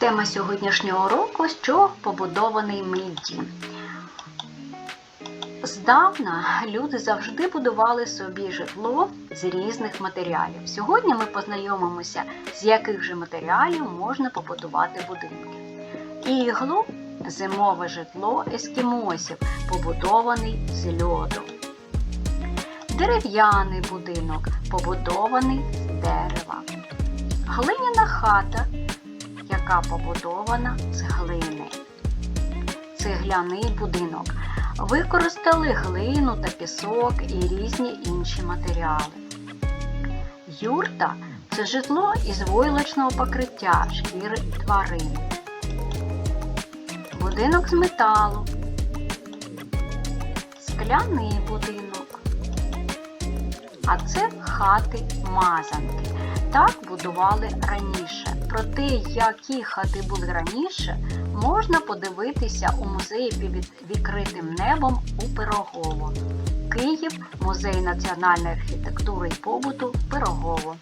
Тема сьогоднішнього уроку з чого побудований мій. Здавна люди завжди будували собі житло з різних матеріалів. Сьогодні ми познайомимося, з яких же матеріалів можна побудувати будинки. Іглу зимове житло ескімосів, побудований з льоду. Дерев'яний будинок, побудований з дерева. Глиняна хата, яка побудована з глини. Цегляний будинок. Використали глину та пісок і різні інші матеріали. Юрта це житло із войлочного покриття шкіри тварин. Будинок з металу. Скляний будинок. А це хати мазанки. Так будували раніше. Про те, які хати були раніше, можна подивитися у музеї під відкритим небом у Пирогово. Київ, музей національної архітектури і побуту Пирогово.